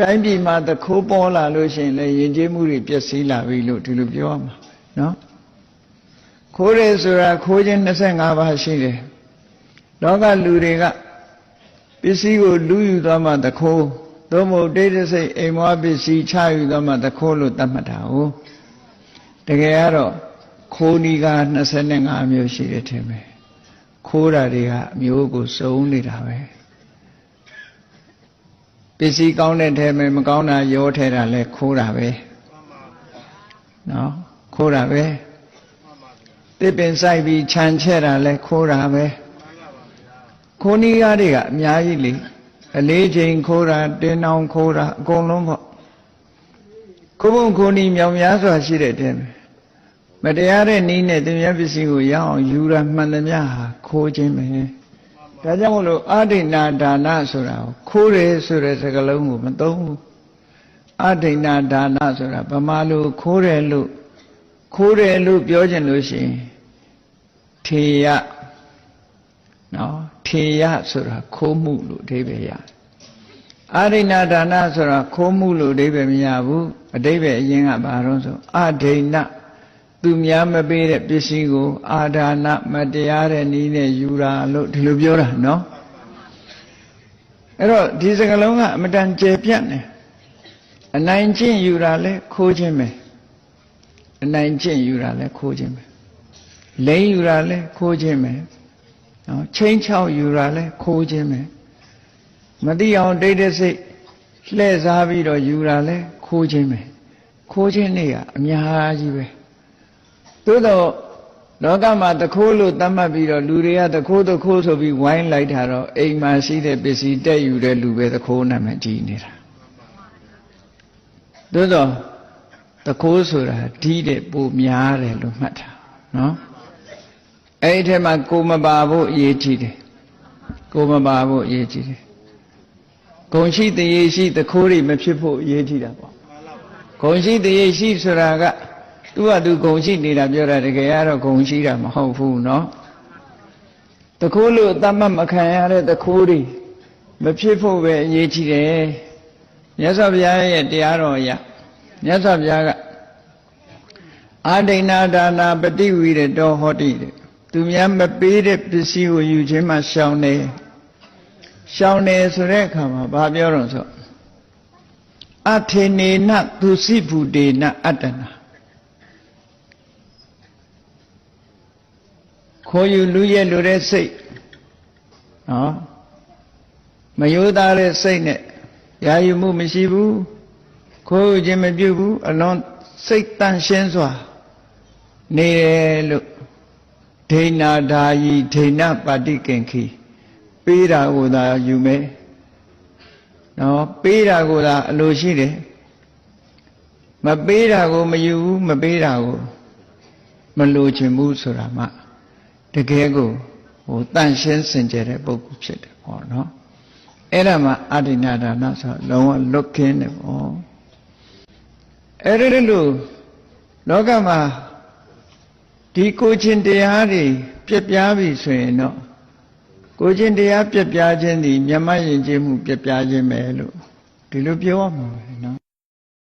တိုင်းပြည်မှာသခိုးပေါ်လာလို့ရှိရင်လည်းယဉ်ကျေးမှုတွေပျက်စီးလာပြီလို့ဒီလိုပြောရမှာနော်ခိုးတယ်ဆိုတာခိုးခြင်း25ပါးရှိတယ်လောကလူတွေကပစ္စည်းကိုလူယူသွားမှသခိုးသို့မဟုတ်တိတ်တဆိတ်အိမ်မွားပစ္စည်းချယူသွားမှသခိုးလို့သတ်မှတ်တာဟုတ်တကယ်ကတော့ခိုးနီးက25မျိုးရှိတယ်ထင်မယ်ခိုးတာတွေကအမျိုးကိုစုံနေတာပဲ ပစ္စည်းကောင်းတဲ့ထဲမှာမကောင်းတာရောထဲတာလဲခိုးတာပဲနော်ခိုးတာပဲတစ်ပင်ဆိုင်ပြီးခြံချဲ့တာလဲခိုးတာပဲခိုးနီးကားတွေကအများကြီးလေအလေးချိန်ခိုးတာတင်းအောင်ခိုးတာအကုန်လုံးပေါ့ခိုးဖို့ခိုးနီးမြောင်များစွာရှိတဲ့တဲ့မတရားတဲ့နီးနဲ့တင်မြတ်ပစ္စည်းကိုရအောင်ယူတာမှန်သမျှဟာခိုးခြင်းပဲ ဒါကြောင့်မလို့အာဒိဏဒါနဆိုတာကိုခိုးတယ်ဆိုတဲ့စကားလုံးကိုမသုံးဘူးအာဒိဏဒါနဆိုတာဗမာလိုခိုးတယ်လို့ခိုးတယ်လို့ပြောခြင်းလို့ရှိရင်ထေယနော်ထေယဆိုတာခိုးမှုလို့အဓိပ္ပာယ်ရတယ်အာဒိဏဒါနဆိုတာခိုးမှုလို့အဓိပ္ပာယ်မရဘူးအဓိပ္ပာယ်အရင်ကဘာလို့ဆိုအာဒိဏ သူများမပေးတဲ့ပစ္စည်းကို အာဒါနမတရားတဲ့နည်းနဲ့ယူတာလို့ဒီလိုပြောတာနော်အဲ့တော့ဒီစကလုံးကအမတန်ကျေပြတ်နေအနိုင်ကျင့်ယူတာလဲခိုးခြင်းပဲအနိုင်ကျင့်ယူတာလဲခိုးခြင်းပဲလိမ့်ယူတာလဲခိုးခြင်းပဲနော်ချင်းချောက်ယူတာလဲခိုးခြင်းပဲမသိအောင်တိတ်တဲ့စိတ်လှည့်စားပြီးတော့ယူတာလဲခိုးခြင်းပဲခိုးခြင်းတွေကအများကြီးပဲ သို့တော့လောကမှာတခိုးလို့သတ်မှတ်ပြီးတော့လူတွေကတခိုးတခိုးဆိုပြီးဝိုင်းလိုက်တာတော့အိမ်မှာရှိတဲ့ပစ္စည်းတက်ယူတဲ့လူပဲတခိုးနာမည်ကြီးနေတာသို့တော့တခိုးဆိုတာဒီတဲ့ပိုများတယ်လို့မှတ်တာနော်အဲ့ဒီထဲမှာကိုမပါဖို့အရေးကြီးတယ်ကိုမပါဖို့အရေးကြီးတယ်ဂုံရှိတရေရှိတခိုးတွေမဖြစ်ဖို့အရေးကြီးတာပေါ့ဂုံရှိတရေရှိဆိုတာက သူကသူဂုံရှိနေတာပြောတာတကယ်ကတော့ဂုံရှိတာမဟုတ်ဘူးเนาะတခိုးလို့တတ်မှတ်မခံရတဲ့တခိုးတွေမဖြစ်ဖို့ပဲအရေးကြီးတယ်မြတ်စွာဘုရားရဲ့တရားတော်အရမြတ်စွာဘုရားကအာဒိဏဒါနာပฏิဝိရတောဟောတိတဲ့သူများမပေးတဲ့ပစ္စည်းကိုယူခြင်းမှရှောင်နေရှောင်နေဆိုတဲ့အခါမှာဘာပြောတော့ဆိုအထေနေနသူစိဗုဒေနအတ္တနာ ခိုးယူလူရဲ့လူတဲ့စိတ်နော်မယိုးသားတဲ့စိတ်နဲ့ရာယူမှုမရှိဘူးခိုးယူခြင်းမပြုဘူးအလွန်စိတ်တန့်ရှင်းစွာနေတယ်လို့ဒိဏဓာယီဒိဏပါတိကင်ခီပေးတာကိုသာယူမယ်နော်ပေးတာကိုသာအလိုရှိတယ်မပေးတာကိုမယူဘူးမပေးတာကိုမလိုချင်ဘူးဆိုတာမှ တကယ်ကိုဟိုတန့်ရှင်းစင်ကြယ်တဲ့ပုဂ္ဂိုလ်ဖြစ်တယ်ပေါ့နော်အဲ့ဒါမှအဋ္ဌိနာဒါနဆိုလုံးဝလွတ်ကင်းတယ်ပေါ့အဲ့ဒီလိုလောကမှာဒီကိုချင်းတရားတွေပြက်ပြားပြီဆိုရင်တော့ကိုချင်းတရားပြက်ပြားခြင်းဒီမြတ်မယဉ်ကျေးမှုပြက်ပြားခြင်းပဲလို့ဒီလိုပြောရမှာပဲနော်